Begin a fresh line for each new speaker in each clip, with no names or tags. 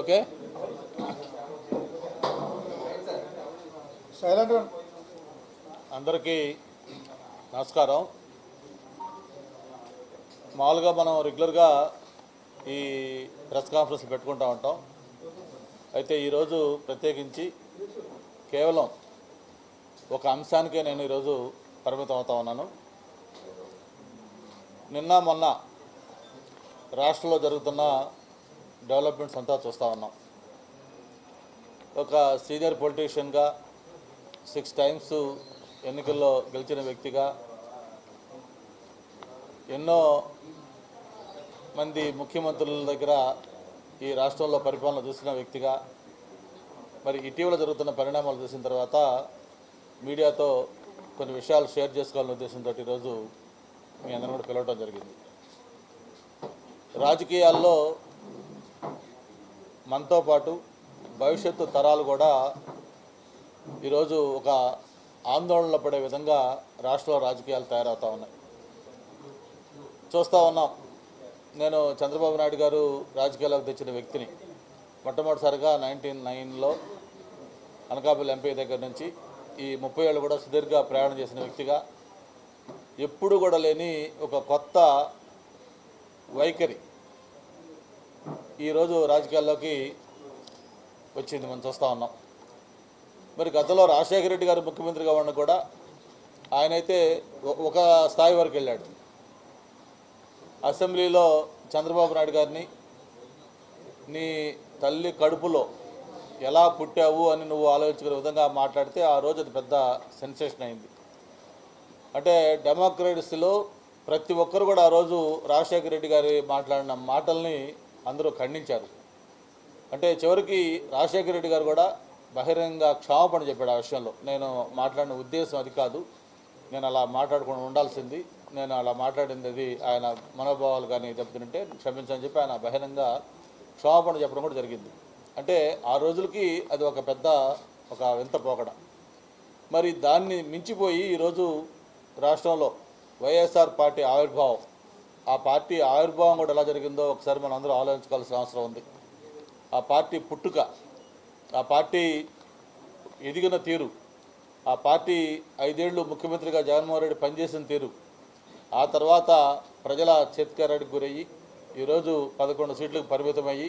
Okay?
Silent
అందరికీ నమస్కారం. మామూలుగా మనం రెగ్యులర్గా ఈ ప్రెస్ కాన్ఫరెన్స్ పెట్టుకుంటూ ఉంటాం. అయితే ఈరోజు ప్రత్యేకించి కేవలం ఒక అంశానికే నేను ఈరోజు పరిమితం అవుతా ఉన్నాను. నిన్న మొన్న రాష్ట్రంలో జరుగుతున్న డెవలప్మెంట్స్ అంతా చూస్తూ ఉన్నాం. ఒక సీనియర్ పొలిటీషియన్గా సిక్స్ టైమ్స్ ఎన్నికల్లో గెలిచిన వ్యక్తిగా ఎన్నో మంది ముఖ్యమంత్రుల దగ్గర ఈ రాష్ట్రంలో పరిపాలన చూసిన వ్యక్తిగా మరి ఇటీవల జరుగుతున్న పరిణామాలు చూసిన తర్వాత మీడియాతో కొన్ని విషయాలు షేర్ చేసుకోవాలనే ఉద్దేశంతో ఈరోజు మీ అందరం కూడా పిలవడం జరిగింది. రాజకీయాల్లో మనతో పాటు భవిష్యత్తు తరాలు కూడా ఈరోజు ఒక ఆందోళనలో పడే విధంగా రాష్ట్రంలో రాజకీయాలు తయారవుతూ ఉన్నాయి. చూస్తూ ఉన్నాం. నేను చంద్రబాబు నాయుడు గారు రాజకీయాల్లోకి తెచ్చిన వ్యక్తిని. మొట్టమొదటిసారిగా నైన్టీన్ నైన్లో అనకాపల్లి ఎంపీ దగ్గర నుంచి ఈ ముప్పై ఏళ్ళు కూడా సుదీర్ఘ ప్రయాణం చేసిన వ్యక్తిగా ఎప్పుడు కూడా లేని ఒక కొత్త వైఖరి ఈరోజు రాజకీయాల్లోకి వచ్చింది. మనం చూస్తూ ఉన్నాం. మరి గతంలో రాజశేఖర రెడ్డి గారు ముఖ్యమంత్రిగా ఉన్న కూడా ఆయనైతే ఒక స్థాయి వరకు వెళ్ళాడు. అసెంబ్లీలో చంద్రబాబు నాయుడు గారిని నీ తల్లి కడుపులో ఎలా పుట్టావు అని నువ్వు ఆలోచించుకునే విధంగా మాట్లాడితే ఆ రోజు అది పెద్ద సెన్సేషన్ అయింది. అంటే డెమోక్రసీలో ప్రతి ఒక్కరు కూడా ఆ రోజు రాజశేఖర రెడ్డి గారి మాట్లాడిన మాటల్ని అందరూ ఖండించారు. అంటే చివరికి రాజశేఖర రెడ్డి గారు కూడా బహిరంగ క్షమాపణ చెప్పాడు ఆ విషయంలో. నేను మాట్లాడిన ఉద్దేశం అది కాదు. నేను అలా మాట్లాడకుండా ఉండాల్సింది. నేను అలా మాట్లాడింది అది ఆయన మనోభావాలు కానీ దెబ్బతింటే క్షమించని చెప్పి ఆయన బహిరంగ క్షమాపణ చెప్పడం కూడా జరిగింది. అంటే ఆ రోజులకి అది ఒక పెద్ద ఒక వింత పోకడ. మరి దాన్ని మించిపోయి ఈరోజు రాష్ట్రంలో వైఎస్ఆర్ పార్టీ ఆవిర్భావం ఆ పార్టీ ఆవిర్భావం కూడా ఎలా జరిగిందో ఒకసారి మనం అందరూ ఆలోచించుకోవాల్సిన అవసరం ఉంది. ఆ పార్టీ పుట్టుక ఆ పార్టీ ఎదిగిన తీరు ఆ పార్టీ ఐదేళ్ళు ముఖ్యమంత్రిగా జగన్మోహన్ రెడ్డి పనిచేసిన తీరు ఆ తర్వాత ప్రజల చేతికారాడికి గురయ్యి ఈరోజు పదకొండు సీట్లకు పరిమితమయ్యి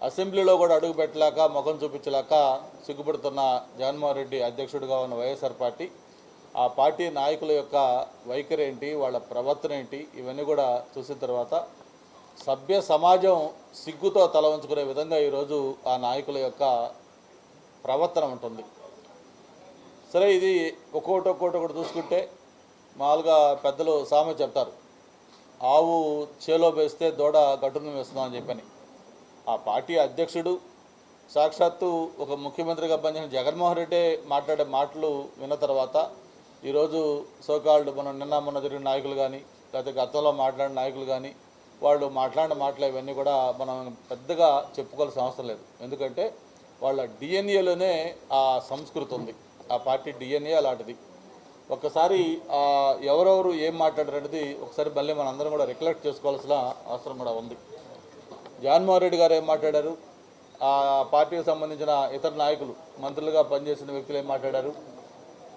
అసెంబ్లీలో కూడా అడుగు పెట్టలేక ముఖం చూపించలేక సిగ్గుపడుతున్న జగన్మోహన్ రెడ్డి అధ్యక్షుడిగా ఉన్న వైఎస్ఆర్ పార్టీ ఆ పార్టీ నాయకుల యొక్క వైఖరి ఏంటి వాళ్ళ ప్రవర్తన ఏంటి ఇవన్నీ కూడా చూసిన తర్వాత సభ్య సమాజం సిగ్గుతో తల ఉంచుకునే విధంగా ఈరోజు ఆ నాయకుల యొక్క ప్రవర్తన ఉంటుంది. సరే ఇది ఒక్కోటి ఒక్కోటి ఒకటి చూసుకుంటే మామూలుగా పెద్దలు సామె చెప్తారు ఆవు చేలో వేస్తే దూడ గట్టును వేస్తున్నాం అని చెప్పని. ఆ పార్టీ అధ్యక్షుడు సాక్షాత్తు ఒక ముఖ్యమంత్రిగా పనిచేసిన జగన్మోహన్ రెడ్డి మాట్లాడే మాటలు విన్న తర్వాత ఈరోజు సోకాళ్ళు మనం నిన్న మొన్న జరిగిన నాయకులు కానీ లేకపోతే గతంలో మాట్లాడిన నాయకులు కానీ వాళ్ళు మాట్లాడిన మాటలు ఇవన్నీ కూడా మనం పెద్దగా చెప్పుకోవాల్సిన అవసరం లేదు. ఎందుకంటే వాళ్ళ డిఎన్ఏలోనే ఆ సంస్కృతి ఉంది. ఆ పార్టీ డిఎన్ఏ అలాంటిది ఒక్కసారి ఎవరెవరు ఏం మాట్లాడారనేది ఒకసారి మళ్ళీ మన అందరం కూడా రికలెక్ట్ చేసుకోవాల్సిన అవసరం కూడా ఉంది. జగన్మోహన్ రెడ్డి గారు ఏం మాట్లాడారు? ఆ పార్టీకి సంబంధించిన ఇతర నాయకులు మంత్రులుగా పనిచేసిన వ్యక్తులు ఏం మాట్లాడారు?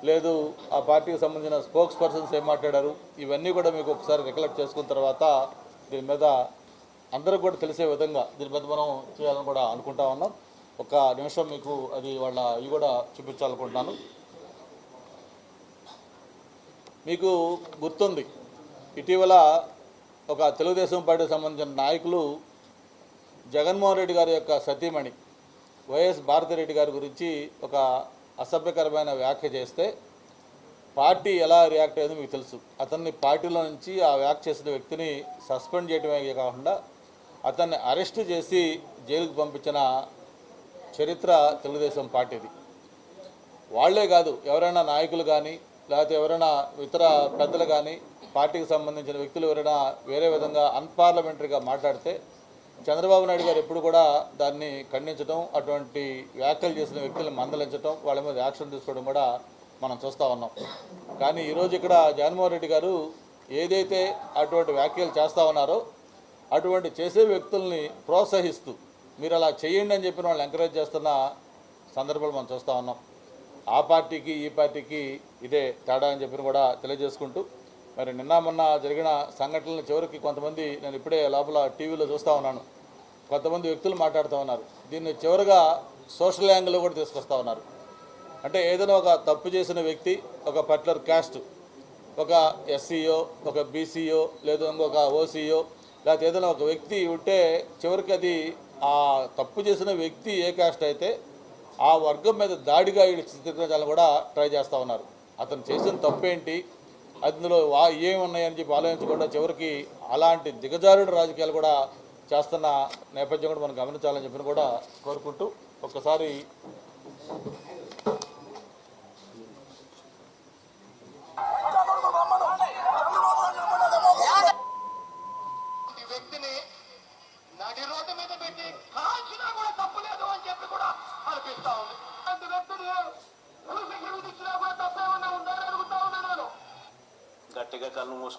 లేదు ఆ పార్టీకి సంబంధించిన స్పోక్స్ పర్సన్స్ ఏం మాట్లాడారు? ఇవన్నీ కూడా మీకు ఒకసారి రికలెక్ట్ చేసుకున్న తర్వాత దీని మీద అందరికి కూడా తెలిసే విధంగా దీని మీద మనం చేయాలని కూడా అనుకుంటా ఉన్నాం. ఒక నిమిషం మీకు అది వాళ్ళ ఇవి కూడా చూపించాలనుకుంటున్నాను. మీకు గుర్తుంది ఇటీవల ఒక తెలుగుదేశం పార్టీకి సంబంధించిన నాయకులు జగన్మోహన్ రెడ్డి గారి యొక్క సతీమణి వైఎస్ భారతిరెడ్డి గారి గురించి ఒక అసభ్యకరమైన వ్యాఖ్య చేస్తే పార్టీ ఎలా రియాక్ట్ అయ్యేది మీకు తెలుసు. అతన్ని పార్టీలో నుంచి ఆ వ్యాఖ్య చేసిన వ్యక్తిని సస్పెండ్ చేయడమే కాకుండా అతన్ని అరెస్ట్ చేసి జైలుకు పంపించిన చరిత్ర తెలుగుదేశం పార్టీది. వాళ్ళే కాదు ఎవరైనా నాయకులు కానీ లేకపోతే ఎవరైనా ఇతర పెద్దలు కానీ పార్టీకి సంబంధించిన వ్యక్తులు ఎవరైనా వేరే విధంగా అన్పార్లమెంటరీగా మాట్లాడితే చంద్రబాబు నాయుడు గారు ఎప్పుడు కూడా దాన్ని ఖండించడం అటువంటి వ్యాఖ్యలు చేసిన వ్యక్తులను మందలించడం వాళ్ళ మీద యాక్షన్ తీసుకోవడం కూడా మనం చూస్తూ ఉన్నాం. కానీ ఈరోజు ఇక్కడ జగన్మోహన్ రెడ్డి గారు ఏదైతే అటువంటి వ్యాఖ్యలు చేస్తూ ఉన్నారో అటువంటి చేసే వ్యక్తుల్ని ప్రోత్సహిస్తూ మీరు అలా చేయండి అని చెప్పిన వాళ్ళు ఎంకరేజ్ చేస్తున్న సందర్భాలు మనం చూస్తూ ఉన్నాం. ఆ పార్టీకి ఈ పార్టీకి ఇదే తేడా అని చెప్పిన కూడా తెలియజేసుకుంటూ మరి నిన్న మొన్న జరిగిన సంఘటనల చివరికి కొంతమంది నేను ఇప్పుడే లోపల టీవీలో చూస్తూ ఉన్నాను. కొంతమంది వ్యక్తులు మాట్లాడుతూ ఉన్నారు. దీన్ని చివరిగా సోషల్ యాంగిల్లో కూడా తీసుకొస్తూ ఉన్నారు. అంటే ఏదైనా ఒక తప్పు చేసిన వ్యక్తి ఒక పర్టికులర్ క్యాస్ట్ ఒక ఎస్సీయో ఒక బీసీయో లేదా ఇంకొక ఓసీయో లేకపోతే ఏదైనా ఒక వ్యక్తి ఉంటే చివరికి అది ఆ తప్పు చేసిన వ్యక్తి ఏ క్యాస్ట్ అయితే ఆ వర్గం మీద దాడిగా వీళ్ళు చిత్రించాలని కూడా ట్రై చేస్తూ ఉన్నారు. అతను చేసిన తప్పు ఏంటి అందులో వా ఏమున్నాయని చెప్పి ఆలోచించకుండా చివరికి అలాంటి దిగజారుడు రాజకీయాలు కూడా చేస్తున్న నేపథ్యం కూడా మనం గమనించాలని చెప్పి కూడా కోరుకుంటూ ఒక్కసారి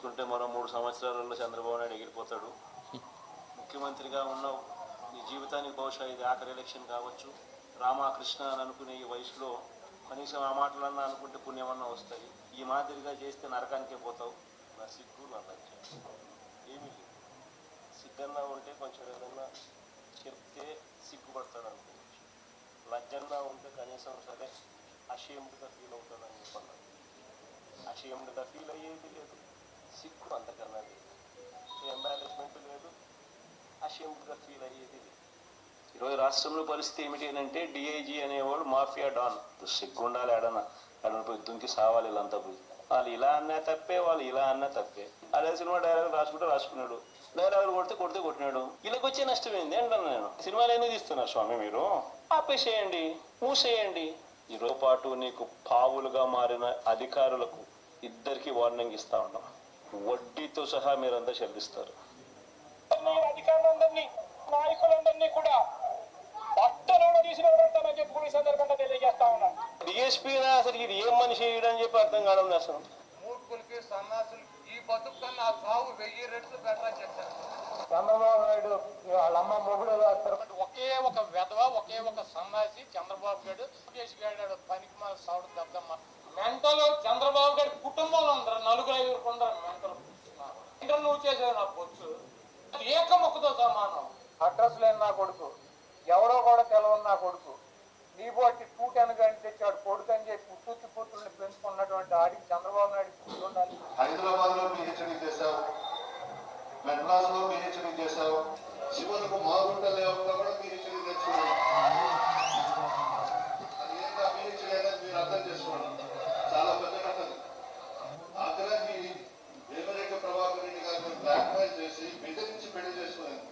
చూసుకుంటే మరో మూడు సంవత్సరాలలో చంద్రబాబు నాయుడు ఎగిరిపోతాడు. ముఖ్యమంత్రిగా ఉన్న నీ జీవితానికి బహుశా ఇది ఆఖరి ఎలక్షన్ కావచ్చు. రామకృష్ణ అని అనుకునే ఈ వయసులో కనీసం ఆ మాటలన్నా అనుకుంటే పుణ్యమన్నా వస్తాయి. ఈ మాదిరిగా చేస్తే నరకానికే పోతావు. నా సిగ్గు నా లజ్జ. ఏమీ సిగ్గన్నా ఉంటే కొంచెం ఏదన్నా చెప్తే సిగ్గుపడతాడు అనుకోవచ్చు. లజ్జన్నా ఉంటే కనీసం సరే అషేమ్డ్గా ఫీల్ అవుతాడని చెప్పన్నాడు అషేమ్డ్గా ఫీల్ అయ్యేది లేదు. సిగ్గు అంతకన్నా లేదు. ఎంబారెస్మెంట్ లేదు. అషేమ్డ్గా ఫీల్ అయ్యేది లేదు. ఈరోజు రాష్ట్రంలో పరిస్థితి ఏమిటి అని అంటే డిఐజీ అనేవాడు మాఫియా డాన్. సిగ్గు ఉండాలి ఆడన ఆడన పోయి దుంకి సావాలి వీళ్ళంతా పోయి. వాళ్ళు ఇలా అన్నా తప్పే వాళ్ళు ఇలా అన్నా తప్పే. అదే సినిమా డైలాగ్ రాసుకుంటే రాసుకున్నాడు. డైలాగులు కొడితే కొడితే కొట్టినాడు. వీళ్ళకి వచ్చే నష్టం ఏంది అంటాను నేను. సినిమాలు ఎందుకు తీస్తున్నారు స్వామి మీరు? ఆపేసేయండి మూసేయండి. ఈరోజు పాటు నీకు పావులుగా మారిన అధికారులకు ఇద్దరికి వార్నింగ్ ఇస్తా ఉన్నాం. వడ్డీతో సహా మీరంతా చెల్లిస్తారు.
అధికారులందరినీ నాయకులందరినీ కూడా బట్టలు తీసుకురావడంతోనే చెప్పుకునే సందర్భంగా తెలియజేస్తా ఉన్నాను
డిఎస్పీ అసలు ఇది ఏం మనిషి అని చెప్పి అర్థం కావడం అసలు.
మూర్ఖులకి సన్నాసులకి ఈ బతుకు కన్నా సాగు వెయ్యి రెట్లు బెటర్
చంద్రబాబు నాయుడు వాళ్ళ అమ్మ మొగుడు ఒకే ఒక వెధవ ఒకే ఒక సన్నాసి చంద్రబాబు లోకేష్ గారు పనికి మన సౌడు దద్దమ్మ మెంటల్ చంద్రబాబు గారి కుటుంబంలో ఉండరు నలుగురు ఐదుగురు ఉండరు మెంటలు నువ్వు చేసేది నా బొచ్చు. ఏక మొక్కతో సమానం. అడ్రస్ లేని నా కొడుకు. ఎవరో కూడా తెలవని నా కొడుకు. నీ బట్టి టూ టెన్ గంట తెచ్చాడు కొడుకు అని చెప్పి పుట్టుకి పుట్టుని పెంచుకున్నటువంటి ఆడికి చంద్రబాబు నాయుడు పుట్టి ఉండాలి
హైదరాబాద్లో పిహెచ్డి చేశావు. మెడ్రాస్లో పిహెచ్డి చేశావు. చివరకు మాగుంట లేవు కూడా పిహెచ్డి తెచ్చుకున్నావు. అది ఏంటా పిహెచ్డి అనేది మీరు అర్థం చేసుకోండి చాలా పెద్ద కథలు ఆగ్రహి వేమరేఖ ప్రభాకర్ రెడ్డి గారిని బ్లాక్ మెయిల్ చేసి బెదిరించి పెళ్ళి చేసుకున్నాను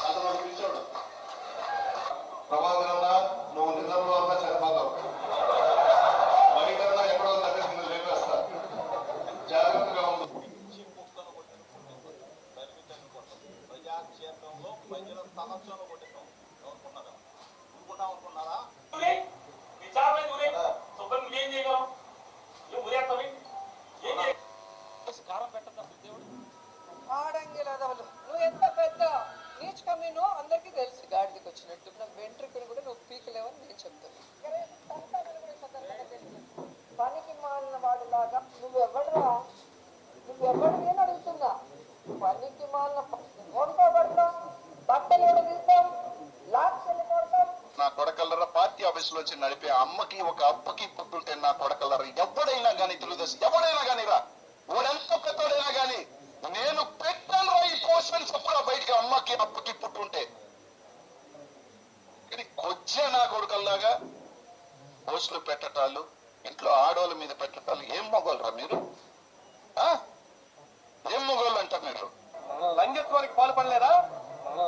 అతను ఒక పిచ్చోడు ప్రభాకర్ అన్న నువ్వు నిజంలో అన్నా చనిపోతావు మణికరణ ఎక్కడో దగ్గర లేపేస్తా జాగ్రత్తగా ఉండు
ప్రజాక్షేత్రంలో ప్రజల సమస్యను కొట్టినాం అనుకున్నారా అనుకున్నాం అనుకున్నారా
ఆడంగి రథములు నువ్వు ఎంత పెద్ద నీచ్ కమ్యూనో అందరికీ తెలుసు గాడిదకి వచ్చినట్టు నా వెంట్రుకలు కూడా నువ్వు పీకలేవని నేను చెప్తాను సరే, సంతానాలు కూడా సందర్భంగా తెలుసు. పనికి మాలిన వాడిలాగా నువ్వెవడరా నువ్వెవడు నేను అడుగుతున్నా? పనికి మాలిన కొడుకో బట్టలు
నా కొడకల్లర పార్టీ ఆఫీస్లో వచ్చి నడిపే అమ్మకి ఒక అప్పకి పుట్టుంటే నా కొడకల్లర ఎవడైనా గానీ తెలుగుదేశం ఎవడైనా గానీ రా వాడెంత పెద్దోడైనా గాని నేను పెట్టాను ఈ పోషన్ చెప్పురా బయటికి అమ్మకి అప్పకి పుట్టుంటే ఇది కొచ్చే నా కొడుకల్లాగా పోస్టులు పెట్టటాలు ఇంట్లో ఆడవాళ్ళ మీద పెట్టటాలు ఏం మొగోళ్ళరా మీరు ఆ? ఏం మొగోళ్ళు అంటారు మీరు
లంగత్వానికి పాల్పడలేదా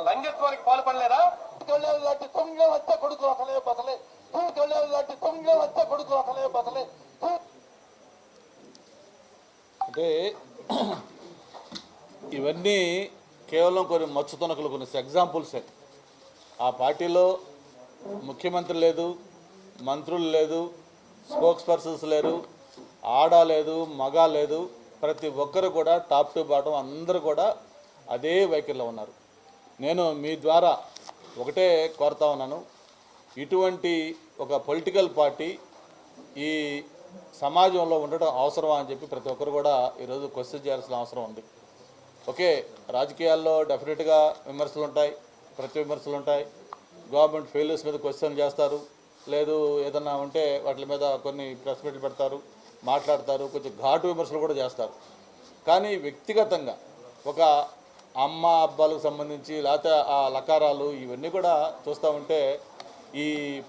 లంగత్వానికి పాల్పడలేదా లాంటి తొంగ వచ్చే కొడుకు అసలే బసలే వచ్చే కొడుకు
అంటే ఇవన్నీ కేవలం కొన్ని మచ్చు తొనకలు కొన్ని ఎగ్జాంపుల్సే. ఆ పార్టీలో ముఖ్యమంత్రి లేదు మంత్రులు లేదు స్పోక్స్ పర్సన్స్ లేరు ఆడ లేదు మగ లేదు ప్రతి ఒక్కరు కూడా టాప్ టు బాటం అందరూ కూడా అదే వైఖరిలో ఉన్నారు. నేను మీ ద్వారా ఒకటే కోరుతా ఉన్నాను. ఇటువంటి ఒక పొలిటికల్ పార్టీ ఈ సమాజంలో ఉండటం అవసరమా అని చెప్పి ప్రతి ఒక్కరు కూడా ఈరోజు క్వశ్చన్ చేయాల్సిన అవసరం ఉంది. ఓకే రాజకీయాల్లో డెఫినెట్గా విమర్శలు ఉంటాయి ప్రతి విమర్శలు ఉంటాయి. గవర్నమెంట్ ఫెయిల్యూర్స్ మీద క్వశ్చన్ చేస్తారు లేదు ఏదన్నా ఉంటే వాటి మీద కొన్ని ప్రెస్ మీట్లు పెడతారు మాట్లాడతారు కొంచెం ఘాటు విమర్శలు కూడా చేస్తారు. కానీ వ్యక్తిగతంగా ఒక అమ్మ అబ్బాలకు సంబంధించి లేకపోతే ఆ లకారాలు ఇవన్నీ కూడా చూస్తూ ఉంటే ఈ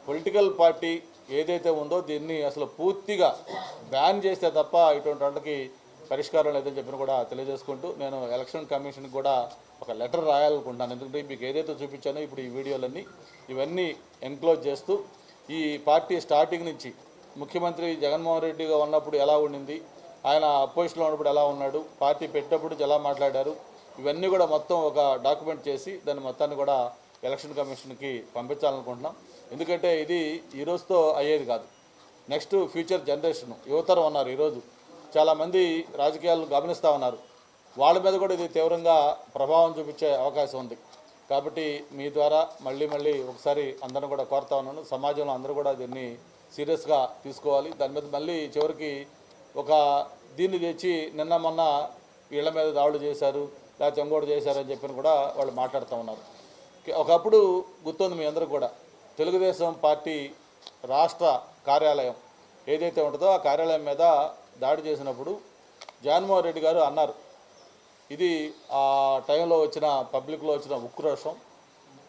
పొలిటికల్ పార్టీ ఏదైతే ఉందో దీన్ని అసలు పూర్తిగా బ్యాన్ చేస్తే తప్ప ఇటువంటి వాళ్ళకి పరిష్కారం లేదని చెప్పిన కూడా తెలియజేసుకుంటూ నేను ఎలక్షన్ కమిషన్కి కూడా ఒక లెటర్ రాయాలనుకుంటున్నాను. ఎందుకంటే మీకు ఏదైతే చూపించానో ఇప్పుడు ఈ వీడియోలన్నీ ఇవన్నీ ఎంక్లోజ్ చేస్తూ ఈ పార్టీ స్టార్టింగ్ నుంచి ముఖ్యమంత్రి జగన్మోహన్ రెడ్డిగా ఉన్నప్పుడు ఎలా ఉండింది ఆయన అపోజిషన్లో ఉన్నప్పుడు ఎలా ఉన్నాడు పార్టీ పెట్టినప్పుడు ఎలా మాట్లాడారు ఇవన్నీ కూడా మొత్తం ఒక డాక్యుమెంట్ చేసి దాన్ని మొత్తాన్ని కూడా ఎలక్షన్ కమిషన్కి పంపించాలనుకుంటున్నాం. ఎందుకంటే ఇది ఈరోజుతో అయ్యేది కాదు. నెక్స్ట్ ఫ్యూచర్ జనరేషన్ యువతరం ఉన్నారు ఈరోజు. చాలామంది రాజకీయాలను గమనిస్తూ ఉన్నారు. వాళ్ళ మీద కూడా ఇది తీవ్రంగా ప్రభావం చూపించే అవకాశం ఉంది. కాబట్టి మీ ద్వారా మళ్ళీ మళ్ళీ ఒకసారి అందరం కూడా కోరుతా ఉన్నాను. సమాజంలో అందరూ కూడా దీన్ని సీరియస్గా తీసుకోవాలి. దాని మీద మళ్ళీ చివరికి ఒక దీన్ని తెచ్చి నిన్న మొన్న వీళ్ళ మీద దాడులు చేశారు లేకపోతే ఇంకోటి చేశారని చెప్పి కూడా వాళ్ళు మాట్లాడుతూ ఉన్నారు. ఒకప్పుడు గుర్తుంది మీ అందరూ కూడా. తెలుగుదేశం పార్టీ రాష్ట్ర కార్యాలయం ఏదైతే ఉంటుందో ఆ కార్యాలయం మీద దాడి చేసినప్పుడు జగన్మోహన్ రెడ్డి గారు అన్నారు. ఇది ఆ టైంలో వచ్చిన పబ్లిక్లో వచ్చిన ఉక్రోషం.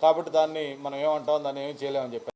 కాబట్టి దాన్ని మనం ఏమంటాం దాన్ని ఏం చేయలేమని చెప్పారు.